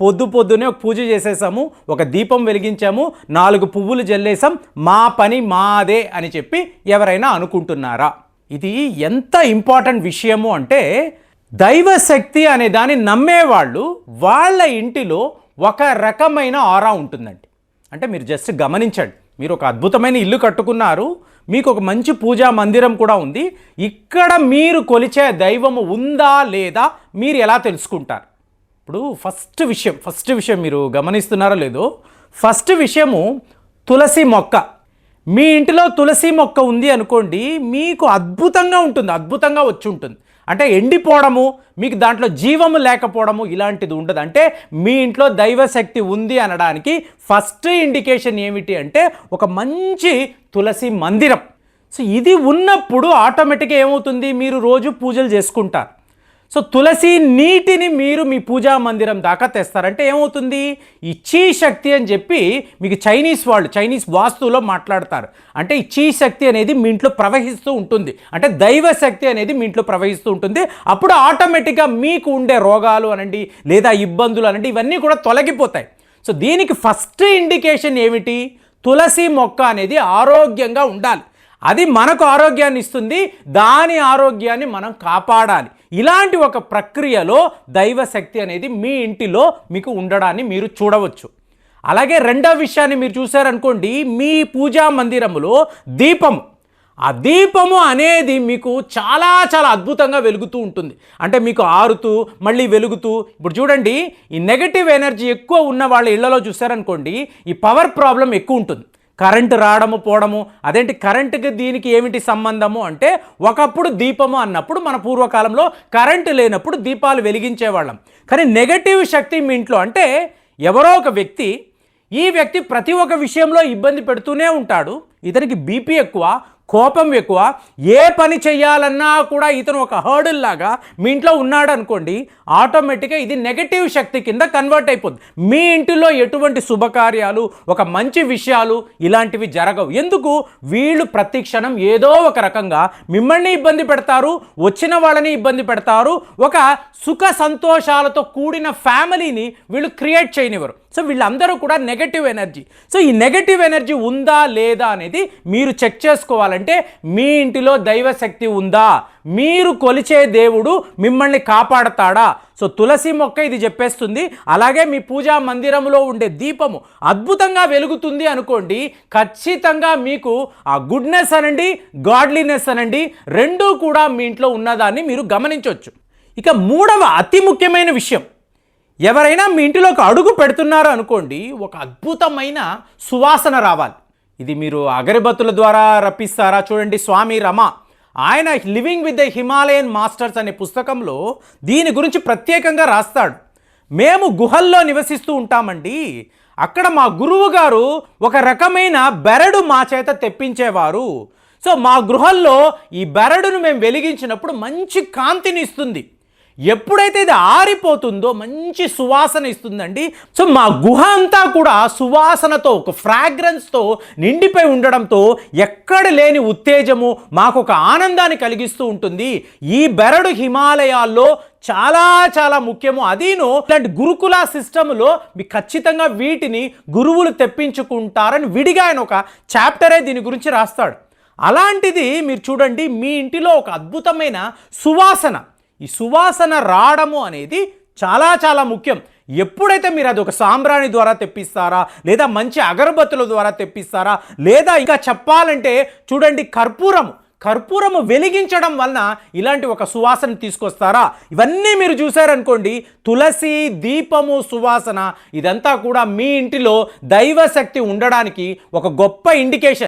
పొద్దు పొద్దునే ఒక పూజ చేసేసాము ఒక దీపం వెలిగించాము నాలుగు పువ్వులు జల్లేసాం మా పని మాదే అని చెప్పి ఎవరైనా అనుకుంటున్నారా? ఇది ఎంత ఇంపార్టెంట్ విషయము అంటే దైవశక్తి అనే దాన్ని నమ్మేవాళ్ళు వాళ్ళ ఇంటిలో ఒక రకమైన ఆరా ఉంటుందండి. అంటే మీరు జస్ట్ గమనించండి మీరు ఒక అద్భుతమైన ఇల్లు కట్టుకున్నారు మీకు ఒక మంచి పూజా మందిరం కూడా ఉంది ఇక్కడ మీరు కొలిచే దైవము ఉందా లేదా మీరు ఎలా తెలుసుకుంటారు? ఇప్పుడు ఫస్ట్ విషయం ఫస్ట్ విషయం మీరు గమనిస్తున్నారో లేదో ఫస్ట్ విషయము తులసి మొక్క. మీ ఇంటిలో తులసి మొక్క ఉంది అనుకోండి మీకు అద్భుతంగా ఉంటుంది అద్భుతంగా వచ్చి ఉంటుంది. అంటే ఎండిపోవడము మీకు దాంట్లో జీవము లేకపోవడము ఇలాంటిది ఉండదు. అంటే మీ ఇంట్లో దైవశక్తి ఉంది అనడానికి ఫస్ట్ ఇండికేషన్ ఏమిటి అంటే ఒక మంచి తులసి మందిరం. సో ఇది ఉన్నప్పుడు ఆటోమేటిక్గా ఏమవుతుంది? మీరు రోజు పూజలు చేసుకుంటారు. సో తులసి నీటిని మీరు మీ పూజా మందిరం దాకా తెస్తారంటే ఏమవుతుంది? ఈ శక్తి అని చెప్పి మీకు చైనీస్ వాళ్ళు చైనీస్ వాస్తువులో మాట్లాడతారు. అంటే ఇచ్చీ శక్తి అనేది మీ ఇంట్లో ప్రవహిస్తూ ఉంటుంది. అంటే దైవ శక్తి అనేది మీ ఇంట్లో ప్రవహిస్తూ ఉంటుంది. అప్పుడు ఆటోమేటిక్గా మీకు ఉండే రోగాలు అనండి లేదా ఇబ్బందులు అనండి ఇవన్నీ కూడా తొలగిపోతాయి. సో దీనికి ఫస్ట్ ఇండికేషన్ ఏమిటి? తులసి మొక్క అనేది ఆరోగ్యంగా ఉండాలి. అది మనకు ఆరోగ్యాన్ని ఇస్తుంది. దాని ఆరోగ్యాన్ని మనం కాపాడాలి. ఇలాంటి ఒక ప్రక్రియలో దైవశక్తి అనేది మీ ఇంటిలో మీకు ఉండడాన్ని మీరు చూడవచ్చు. అలాగే రెండవ విషయాన్ని మీరు చూసారనుకోండి మీ పూజా మందిరములో దీపము ఆ దీపము అనేది మీకు చాలా చాలా అద్భుతంగా వెలుగుతూ ఉంటుంది. అంటే మీకు ఆరుతూ మళ్ళీ వెలుగుతూ. ఇప్పుడు చూడండి ఈ నెగటివ్ ఎనర్జీ ఎక్కువ ఉన్న వాళ్ళ ఇళ్ళలో చూసారనుకోండి ఈ పవర్ ప్రాబ్లం ఎక్కువ ఉంటుంది. కరెంటు రావడము పోవడము అదేంటి కరెంటుకి దీనికి ఏమిటి సంబంధము అంటే ఒకప్పుడు దీపము అన్నప్పుడు మన పూర్వకాలంలో కరెంటు లేనప్పుడు దీపాలు వెలిగించేవాళ్ళం. కానీ నెగటివ్ శక్తి మీ ఇంట్లో అంటే ఎవరో ఒక వ్యక్తి ఈ వ్యక్తి ప్రతి ఒక్క విషయంలో ఇబ్బంది పెడుతూనే ఉంటాడు. ఇతనికి బీపీ ఎక్కువ కోపం ఎక్కువ ఏ పని చేయాలన్నా కూడా ఇతను ఒక హర్డిల్ లాగా మీ ఇంట్లో ఉన్నాడనుకోండి ఆటోమేటిక్గా ఇది నెగటివ్ శక్తి కింద కన్వర్ట్ అయిపోద్ది. మీ ఇంటిలో ఎటువంటి శుభకార్యాలు ఒక మంచి విషయాలు ఇలాంటివి జరగవు. ఎందుకు? వీళ్ళు ప్రతిక్షణం ఏదో ఒక రకంగా మిమ్మల్ని ఇబ్బంది పెడతారు వచ్చిన వాళ్ళని ఇబ్బంది పెడతారు ఒక సుఖ సంతోషాలతో కూడిన ఫ్యామిలీని వీళ్ళు క్రియేట్ చేయనివ్వరు. సో వీళ్ళందరూ కూడా నెగటివ్ ఎనర్జీ సో ఈ నెగటివ్ ఎనర్జీ ఉందా లేదా అనేది మీరు చెక్ చేసుకోవాలంటే మీ ఇంటిలో దైవశక్తి ఉందా? మీరు కొలిచే దేవుడు మిమ్మల్ని కాపాడతాడా? సో తులసి మొక్క ఇది చెప్పేస్తుంది. అలాగే మీ పూజా మందిరంలో ఉండే దీపము అద్భుతంగా వెలుగుతుంది అనుకోండి. ఖచ్చితంగా మీకు ఆ గుడ్నెస్ అనండి గాడ్లీనెస్ అనండి రెండూ కూడా మీ ఇంట్లో ఉన్నదాన్ని మీరు గమనించవచ్చు. ఇక మూడవ అతి ముఖ్యమైన విషయం. ఎవరైనా మీ ఇంటిలోకి అడుగు పెడుతున్నారు అనుకోండి ఒక అద్భుతమైన సువాసన రావాలి. ఇది మీరు అగరబత్తుల ద్వారా రప్పిస్తారా? చూడండి స్వామి రమ. ఆయన living with the Himalayan masters అనే పుస్తకంలో దీని గురించి ప్రత్యేకంగా రాస్తాడు. మేము గుహల్లో నివసిస్తూ ఉంటామండి. అక్కడ మా గురువు గారు ఒక రకమైన బెరడు మా చేత తెప్పించేవారు. సో మా గృహల్లో ఈ బెరడును మేము వెలిగించినప్పుడు మంచి కాంతిని ఇస్తుంది. ఎప్పుడైతే ఇది ఆరిపోతుందో మంచి సువాసన ఇస్తుందండి. సో మా గుహ అంతా కూడా సువాసనతో ఒక ఫ్రాగ్రెన్స్తో నిండిపోయి ఉండడంతో ఎక్కడ లేని ఉత్తేజము మాకు ఒక ఆనందాన్ని కలిగిస్తూ ఉంటుంది. ఈ బెరడు హిమాలయాల్లో చాలా చాలా ముఖ్యము. అదీను ఇలాంటి గురుకుల సిస్టములో మీకు ఖచ్చితంగా వీటిని గురువులు తెప్పించుకుంటారని విడిగా ఆయన ఒక చాప్టరే దీని గురించి రాస్తాడు. అలాంటిది మీరు చూడండి మీ ఇంటిలో ఒక అద్భుతమైన సువాసన. ఈ సువాసన రావడము అనేది చాలా చాలా ముఖ్యం. ఎప్పుడైతే మీరు అది ఒక సాంబ్రాణి ద్వారా తెప్పిస్తారా లేదా మంచి అగరబత్తుల ద్వారా తెప్పిస్తారా లేదా ఇంకా చెప్పాలంటే చూడండి కర్పూరము. కర్పూరము వెలిగించడం వలన ఇలాంటి ఒక సువాసన తీసుకొస్తారా? ఇవన్నీ మీరు చూసారనుకోండి తులసి దీపము సువాసన ఇదంతా కూడా మీ ఇంటిలో దైవశక్తి ఉండడానికి ఒక గొప్ప ఇండికేషన్